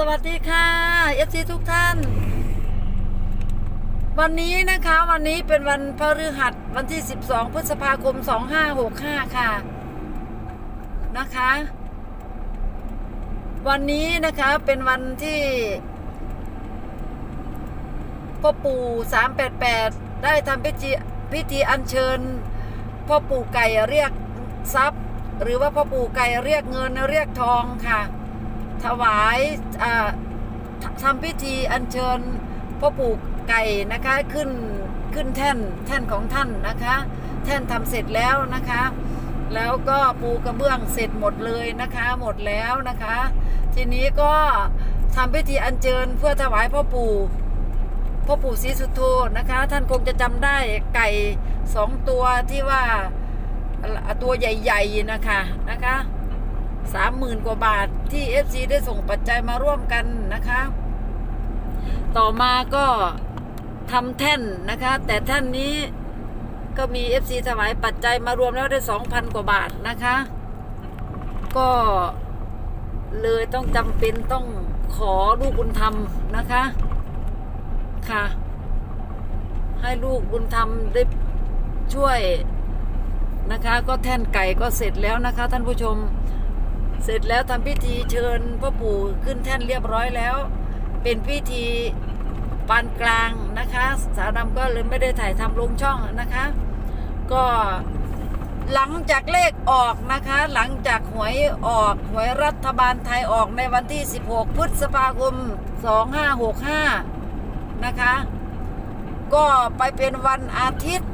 สวัสดีค่ะเอฟซีทุกท่าน วันนี้นะคะวันนี้เป็นวันพฤหัสวันที่ 12 พฤษภาคม 2565 ค่ะนะคะ วันนี้นะคะเป็นวันที่พ่อปู่ 388 ได้ทำพิธีพิธีอัญเชิญพ่อปู่ไก่เรียกทรัพย์ หรือว่าพ่อปู่ไก่เรียกเงินเรียกทองค่ะ ถวายอ่าททำพิธีอัญเชิญพ่อปู่ไก่นะคะขึ้นขึ้นแท่นแท่นของท่านนะคะ แท่นทำเสร็จแล้วนะคะ แล้วก็ปูกระเบื้องเสร็จหมดเลยนะคะ หมดแล้วนะคะ ทีนี้ก็ทำพิธีอัญเชิญเพื่อถวายพ่อปู่พ่อปู่ศรีสุโธนะคะ ท่านคงจะจำได้ไก่สองตัวที่ว่าตัวใหญ่ ๆนะคะนะคะ สามหมื่นกว่าบาทที่ FC ได้ส่งปัจจัยมาร่วมกันนะคะ ต่อมาก็ทำแท่นนะคะ แต่แท่นนี้ก็มี FC ถวายปัจจัยมารวมแล้วได้สองพันกว่าบาทนะคะ ก็เลยต้องจำเป็นต้องขอลูกบุญธรรมนะคะค่ะ ให้ลูกบุญธรรมได้ช่วยนะคะ ก็แท่นไก่ก็เสร็จแล้วนะคะ ท่านผู้ชม เสร็จแล้วทำพิธีเชิญพ่อปู่ขึ้นแท่นเรียบร้อยแล้ว เป็นพิธีปานกลางนะคะ สาวดำก็เลยไม่ได้ถ่ายทำลงช่องนะคะ ก็หลังจากเลขออกนะคะ หลังจากหวยออกหวยรัฐบาลไทยออกในวันที่ 16 พฤษภาคม 2565 นะคะ ก็ไปเป็นวันอาทิตย์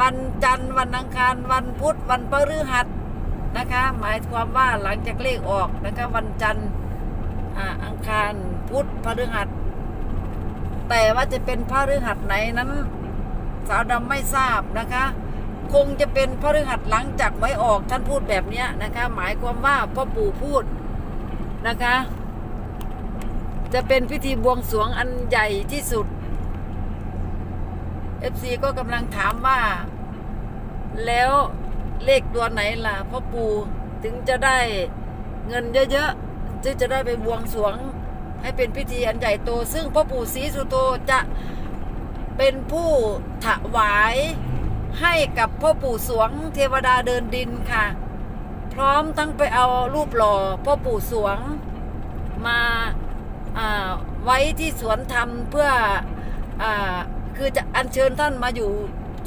วันจันทร์วันอังคาร วันพุธวันพฤหัส นะคะ หมายความว่าหลังจากเลขออกนะคะวันจันทร์อังคารพุธพฤหัส แต่ว่าจะเป็นพฤหัสไหนนั้น สาวดำไม่ทราบนะคะ คงจะเป็นพฤหัสหลังจากไว้ออกท่านพูดแบบนี้นะคะ หมายความว่าพ่อปู่พูดนะคะ จะเป็นพิธีบวงสรวงอันใหญ่ที่สุด FC ก็กำลังถามว่า แล้ว เลขตัวไหนล่ะพ่อปู่ถึงจะได้เงินเยอะๆจึงจะได้ไปบวงสรวงให้เป็นพิธีอันใหญ่โต ซึ่งพ่อปู่ศรีสุโธจะเป็นผู้ถวายให้กับพ่อปู่สวงเทวดาเดินดินค่ะ พร้อมทั้งไปเอารูปหล่อพ่อปู่สวงมาอ่าไว้ที่สวนธรรมเพื่ออาคือจะอัญเชิญท่านมาอยู่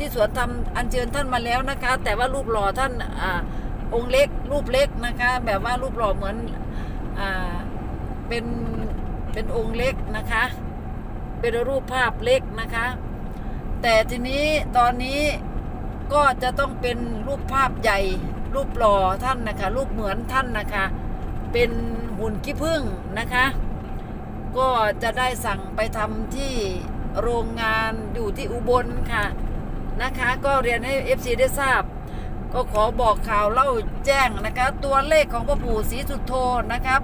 ที่สวนธรรมอัญเชิญท่านมาแล้วนะคะ แต่ว่ารูปหล่อท่านอองค์เล็กรูปเล็กนะคะ แบบว่ารูปหล่อเหมือนอเป็นเป็นองค์เล็กนะคะ เป็นรูปภาพเล็กนะคะ แต่ทีนี้ตอนนี้ก็จะต้องเป็นรูปภาพใหญ่ รูปหล่อท่านนะคะ รูปเหมือนท่านนะคะ เป็นหุ่นขี้ผึ้งนะคะ ก็จะได้สั่งไปทำที่โรงงานอยู่ที่อุบลค่ะ นะคะ ก็เรียนให้ FC ได้ทราบ ก็ขอบอกข่าวเล่าแจ้งนะคะ ตัวเลขของพ่อปู่ศรีสุโธนะคะ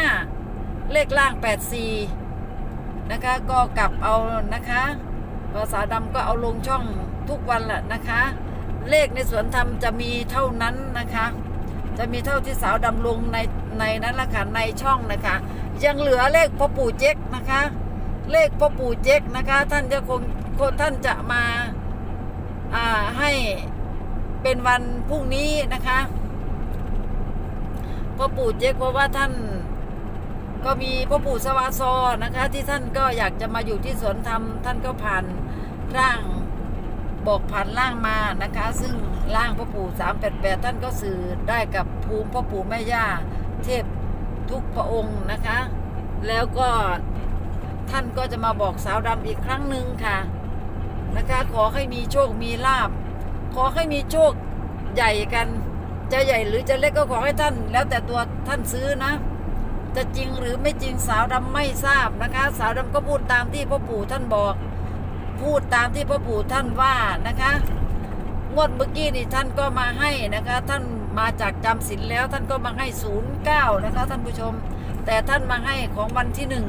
825 เลขล่าง 84 นะคะ ก็กลับเอานะคะภาษาดำก็เอาลงช่องทุกวันแหละนะคะ เลขในสวนธรรมจะมีเท่านั้นนะคะ จะมีเท่าที่สาวดำลงในในนั้นละค่ะในช่องนะคะ ยังเหลือเลขพ่อปู่เจ๊กนะคะ เลขพ่อปู่เจ๊กนะคะ ท่านจะคงคนท่านจะมา ให้เป็นวันพรุ่งนี้นะคะพ่อปู่เจ๊กเพราะว่าท่านก็มีพ่อปู่สวาซอนะคะ ที่ท่านก็อยากจะมาอยู่ที่สวนธรรมท่านก็ผ่านร่างบอกผ่านร่างมานะคะ ซึ่งร่างพ่อปู่388ท่านก็สื่อได้กับภูมิพ่อปู่แม่ย่าเทพทุกพระองค์นะคะ แล้วก็ท่านก็จะมาบอกสาวดำอีกครั้งหนึ่งค่ะ นะคะ ขอให้มีโชคมีลาบ ขอให้มีโชคใหญ่กัน จะใหญ่หรือจะเล็กก็ขอให้ท่าน แล้วแต่ตัวท่านซื้อนะ จะจริงหรือไม่จริงสาวดำไม่ทราบนะคะ สาวดำก็พูดตามที่พ่อปู่ท่านบอก พูดตามที่พ่อปู่ท่านว่านะคะงวดเมื่อกี้นี่ท่านก็มาให้นะคะ ท่านมาจากจำศีลแล้วท่านก็มาให้ศูนย์เก้านะคะท่านผู้ชม แต่ท่านมาให้ของวันที่หนึ่ง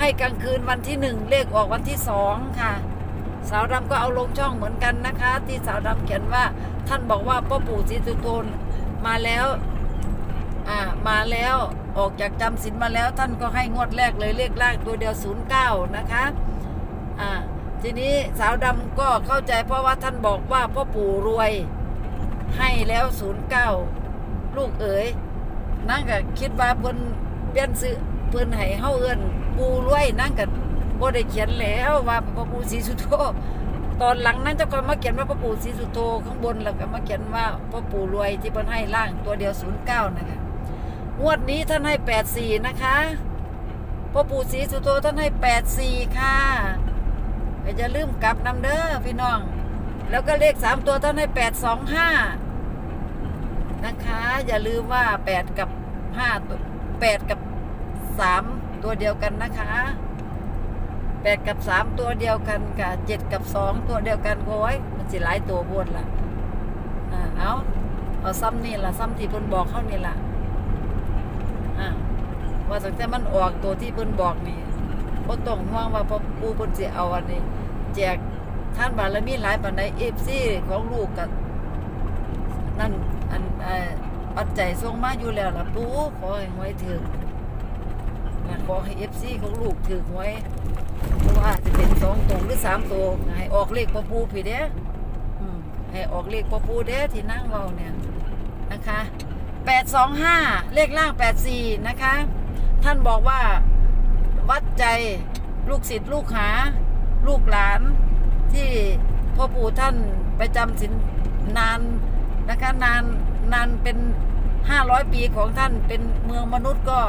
ให้กลางคืนวันที่หนึ่งเลขออกวันที่สองค่ะ สาวดำก็เอาลงช่องเหมือนกันนะคะ ที่สาวดำเขียนว่าท่านบอกว่าพ่อปู่ศรีสุโธนมาแล้วอ่ามาแล้วออกจากจำศีลมาแล้วท่านก็ให้งวดแรกเลยเลขล่างตัวเดียว 09 นะคะอ่าทีนี้สาวดำก็เข้าใจเพราะว่าท่านบอกว่าพ่อปู่รวยให้แล้ว 09 ลูกเอ๋ยนั่งก็คิดว่าเพิ่นเปลี่ยนซื้อเพิ่นให้เฮาเอิ้นปู่รวยนั่งก็บ่ ได้เขียนแล้วว่าพ่อปู่ศรีสุโธตอนหลังนั้นเจ้าก็มาเขียนว่าพ่อปู่ศรีสุโธข้างบนแล้วก็มาเขียนว่าพ่อปู่รวยที่เพิ่นให้ล่างตัวเดียว09นย์เก้านะคะงวดนี้ท่านให้แปดสี่นะคะพ่อปู่ศรีสุโธท่านให้แปดสี่ค่ะอย่าลืมกลับนำเด้อพี่น้อง แล้วก็เลขสามตัวท่านให้แปดสองห้านะคะ อย่าลืมว่าแปดกับห้าตัวแปดกับสามตัวเดียวกันนะคะ แปดกับสามตัวเดียวกันกับเจ็ดกับสองตัวเดียวกันโอ้ยมันสิหลายตัวบนล่ะอ่าเอาเอาซ้ำนี่ล่ะซ้ำที่เพิ่นบอกเข้านี่ล่ะอ่าว่าตั้งแต่มันออกตัวที่เพิ่นบอกนี่บ่ต้องห่วงว่าพอปูเพิ่นสิเอาอันนี้ แจกท่านบารมีหลายปานใด FC ของลูกก็นั่นอันเออปัจจัยส่งมาอยู่แล้วล่ะปูขอให้หวยถึก นะขอให้ FC ของลูกถึกหวยเพราะว่าจะเป็นสองตัวหรือสามตัวให้ออกเลขพ่อปูพี่เด้อให้ออกเลขพ่อปูเด้อที่นั่งเว้าเนี่ยนะคะ825เลขล่าง84นะคะ ท่านบอกว่าวัดใจลูกศิษย์ลูกหา ลูกหลาน ที่พ่อปู่ท่านไปจำศีลนานนะคะนานนานเป็น500ปีของท่านเป็นเมืองมนุษย์ก็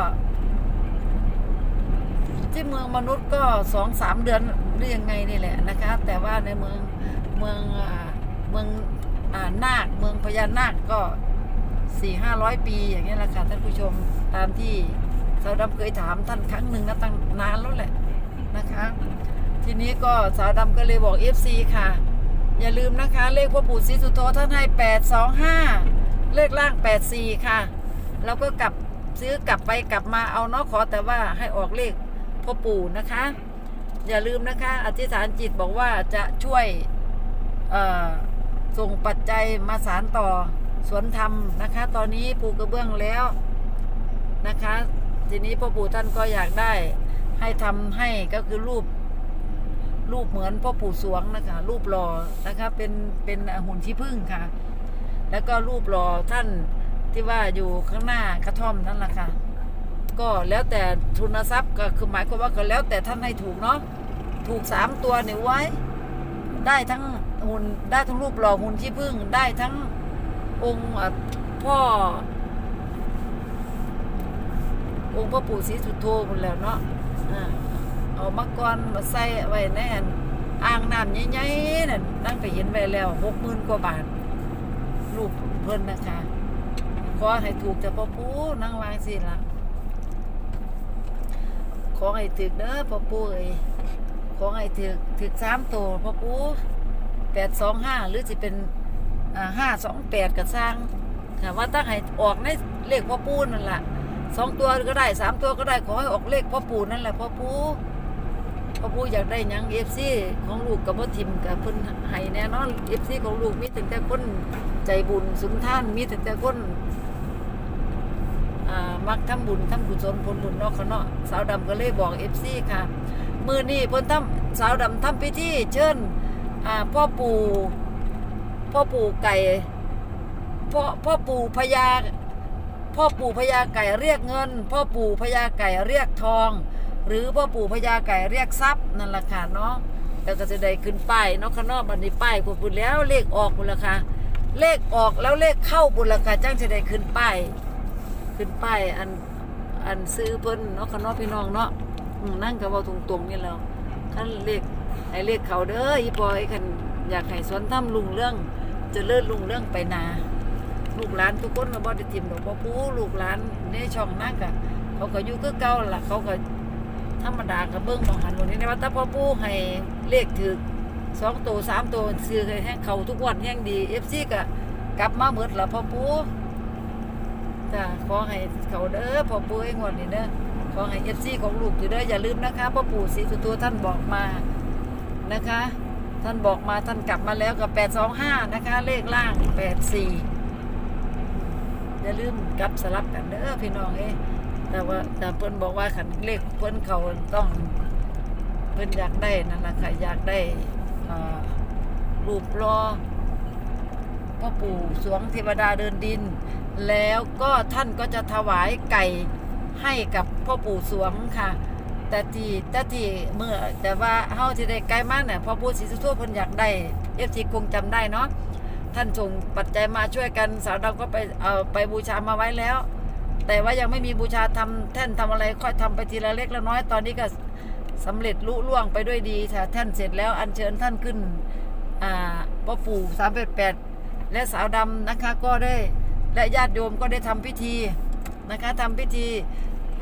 ที่เมืองมนุษย์ก็สองสามเดือนหรือยังไงนี่แหละนะคะ แต่ว่าในเมืองเมืองเมืองนาคเมืองพญานาคก็สี่ห้าร้อยปีอย่างเงี้แหละค่ะท่านผู้ชมตามที่สาวดำเคยถามท่านครั้งหนึ่งนะตั้งนานแล้วแหละนะคะ ทีนี้ก็สาวดำก็เลยบอก FC ค่ะ อย่าลืมนะคะ เลขพ่อปู่ศรีสุโธท่านให้แปดสองห้าเลขล่างแปดสี่ค่ะ แล้วก็กลับซื้อกลับไปกลับมาเอาเนาะขอแต่ว่าให้ออกเลข พ่อปู่นะคะ อย่าลืมนะคะ อธิษฐานจิตบอกว่าจะช่วยส่งปัจจัยมาสารต่อสวนธรรมนะคะ ตอนนี้ปูกระเบื้องแล้วนะคะ ทีนี้พ่อปู่ท่านก็อยากได้ ให้ทำให้ก็คือรูป รูปเหมือนพ่อปู่สวงนะคะ รูปหล่อนะคะเป็นเป็นหุ่นที่พึ่งค่ะ แล้วก็รูปหล่อท่านที่ว่าอยู่ข้างหน้ากระท่อมนั่นแหละค่ะ ก็แล้วแต่ทุนทรัพย์ก็คือหมายความว่าก็แล้วแต่ท่านให้ถูกเนาะถูกสามตัวเนี่ยไว้ ได้ทั้งหุ่นได้ทั้งรูปหล่อหุ่นที่พึ่งได้ทั้งองค์พ่อ องค์พ่อปู่ศรีสุโธหมดแล้วเนาะอ่าเอามากรมาใส่ไว้ในอันอ่างน้ำใหญ่ๆนั่นนั่งไปเห็นไว้แล้วหกหมื่นกว่าบาทรูปเพิ่นนะคะขอให้ถูกแต่พ่อปู่นั่งวางสิละ ขอให้ถึกเด้อพ่อปู่เอ้ยขอให้ถึกถึกสามตัวพ่อปูแปดสองห้าหรือจะเป็นห้าสองแปดกับสร้างค่ะว่าตั้งให้ออกในเลขพ่อปูนั่นแหละสองตัวก็ได้สามตัวก็ได้ขอให้ออกเลขพ่อปูนั่นแหละพ่อปูพ่อปูอยากได้ยังเอฟซีของลูกกับพ่อทิมกับเพิ่นให้แน่นอนเอฟซีของลูกมีแต่แต่คนใจบุญสุนท่านมีแต่แต่คน มักทำบุญทำกุศลผลบุญเนาะเขาเนาะสาวดำก็เลยบอกเอฟซีค่ะ มือนี่เพิ่นทำสาวดำทำพิธีเชิญอ่าพ่อปู่พ่อปู่ไก่พ่อพ่อปู่พญาพ่อปู่พญาไก่เรียกเงิน พ่อปู่พญาไก่เรียกทอง หรือพ่อปู่พญาไก่เรียกทรัพย์นั่นแหละค่ะเนาะแล้วก็จะได้ขึ้นป้ายเนาะข้างนอกบันนี้ป้ายกูพูดแล้วเลขออกบุญละค่ะเลขออกแล้วเลขเข้าบุญละค่ะจ้างจะได้ขึ้นป้าย ขึ้นป้ายอันอันซื้อเพิ่นเนาะขนอกพี่น้องเนาะนั่งกับว่าตรงๆนี่แล้วท่านเลขไอ้เลขเขาเด้ออีปอยคันอยากให้สวนทำลุงเรื่องจะเลิศลุงเรื่องไปนา ลูกหลานทุกคนมาบ่ได้ทิมดอกบ่ปูลูกหลานในช่องนั่งกะเขาก็อยู่คือเก่าล่ะเขาก็ธรรมดากับเบิ้งบางหันวันนี้นะว่าถ้าพ่อปูให้เลขถือสองตัวสามตัวซื้อให้แห้งเขาทุกวันแห้งดีเอฟซีก็กลับมาเมิดละพ่อปู จ้ะขอให้เขาเด้อพ่อปู่ให้งวดนี้เด้อขอให้เอฟซีของลูกอยู่เด้ออย่าลืมนะคะพ่อปู่ศรีสุโธท่านบอกมานะคะ ท่านบอกมาท่านกลับมาแล้วกับ825นะคะ เลขล่าง84อย่าลืมกลับสลับกันเด้อพี่น้องเอ้แต่ว่าแต่เพิ่นบอกว่าขันเลขเพิ่นเขาต้องเพิ่นอยากได้นั่นแหละค่ะอยากได้รูปรอ พ่อปู่สวงเทวดาเดินดิน แล้วก็ท่านก็จะถวายไก่ให้กับพ่อปู่สวงค่ะแต่ทีแต่ทีเมื่อแต่ว่าเฮาที่ได้ไกลมากเนี่ยพ่อปู่ศรีสุโธเพิ่นอยากได้เอฟซีคงจำได้เนาะท่านส่งปัจจัยมาช่วยกันสาวดำก็ไปเอาไปบูชามาไว้แล้ว แต่ว่ายังไม่มีบูชาทำแท่นทำอะไรค่อยทำไปทีละเล็กละน้อยตอนนี้ก็สำเร็จลุล่วงไปด้วยดีค่ะแท่นเสร็จแล้วอัญเชิญท่านขึ้นอ่าพ่อปู่สามแปดแปด และสาวดำนะคะก็ได้และญาติโยมก็ได้ทำพิธีนะคะทำพิธี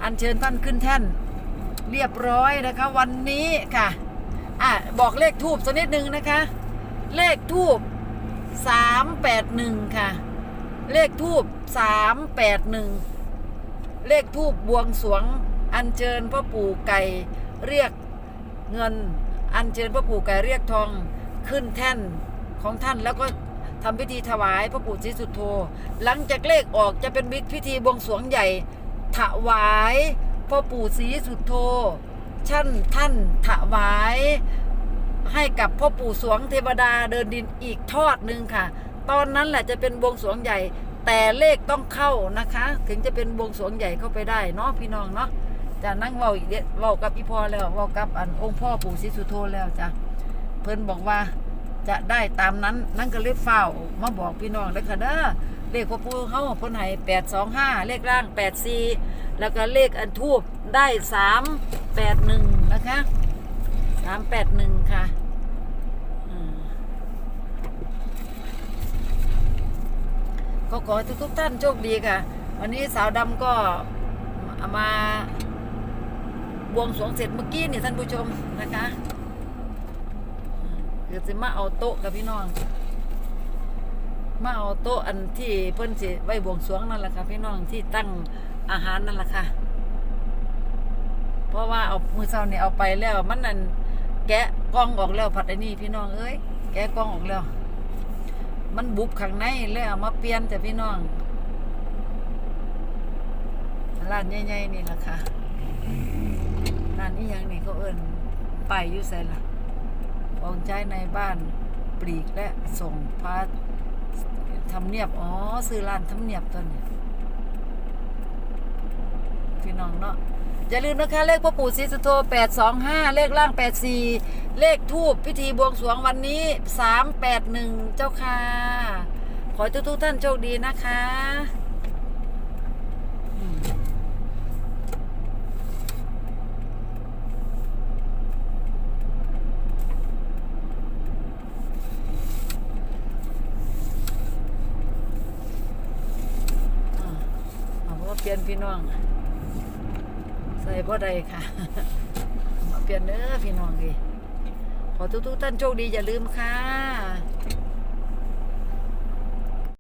อัญเชิญท่านขึ้นแท่น เรียบร้อยนะคะวันนี้ค่ะอะบอกเลขทูบสักนิดหนึ่งนะคะ เลขทูบสามแปดหนึ่งค่ะ เลขทูบสามแปดหนึ่งเลขทูบบวงสวง อัญเชิญพ่อปู่ไก่เรียกเงิน อัญเชิญพ่อปู่ไก่เรียกทองขึ้นแท่นของท่านแล้วก็ ทำพิธีถวายพ่อปู่ศรีสุโธหลังจากเลขออกจะเป็นพิธีบวงสรวงใหญ่ ถวายพ่อปู่ศรีสุโธท่านท่านถวายให้กับพ่อปู่สวงเทวดาเดินดินอีกทอดหนึ่งค่ะ ตอนนั้นแหละจะเป็นบวงสรวงใหญ่ แต่เลขต้องเข้านะคะ ถึงจะเป็นบวงสรวงใหญ่เข้าไปได้เนาะพี่น้องเนาะจะนั่งเว้าอีกเว้ากับอีพอแล้วเว้ากับอันองค์พ่อปู่ศรีสุโธแล้วจ้ะเพิ่นบอกว่า จะได้ตามนั้นนั่นก็เลยเฝ้ามาบอกพี่น้องเลยค่ะเด้อเลขพ่อปู่เขาเพิ่นให้แปดสองห้าเลขล่างแปดสี่แล้วก็เลขอันทูบได้สามแปดหนึ่งนะคะสามแปดหนึ่งค่ะอืมก็ขอให้ทุกๆท่านโชคดีค่ะ วันนี้สาวดำก็มาบวงสรวงเสร็จเมื่อกี้นี่ท่านผู้ชมนะคะ ดี๋ยวจะมาเอาโต๊ะกับพี่น้อง มาเอาโต๊ะอันที่เพิ่นสิไว้บวงสรวงนั่นแหละค่ะพี่น้องที่ตั้งอาหารนั่นแหละค่ะ เพราะว่าเอามือเช้านี่เอาไปแล้วมันนั่นแกะกล้องออกแล้วผัดไอ้นี่พี่น้องเอ้ยแกะกล้องออกแล้ว มันบุบข้างในเลยเอามาเปลี่ยนแต่พี่น้องร้านใหญ่ๆนี่แหละค่ะร้านนี้ยังนี่เขาเอิ้นไปยอยู่ใส่ละ ของใจในบ้านปลีกและส่งพาทำเนียบ อ๋อ ซื้อร้านทำเนียบตัวนี้พี่น้องเนาะอย่าลืมนะคะ เลขพ่อปู่ศรีสุโธ825 เลขล่าง 84 เลขทูบพิธีบวงสรวงวันนี้ 381 เจ้าค่ะ ขอให้ทุกท่านโชคดีนะคะอืมอ่าเอาเพราะว่าเปลี่ ยนพี่น้อง ใส่พ่อใดค่ะ มาเปลี่ยนเด้อพี่น้องดีขอทุกๆท่านโชคดีอย่าลืมค่ะ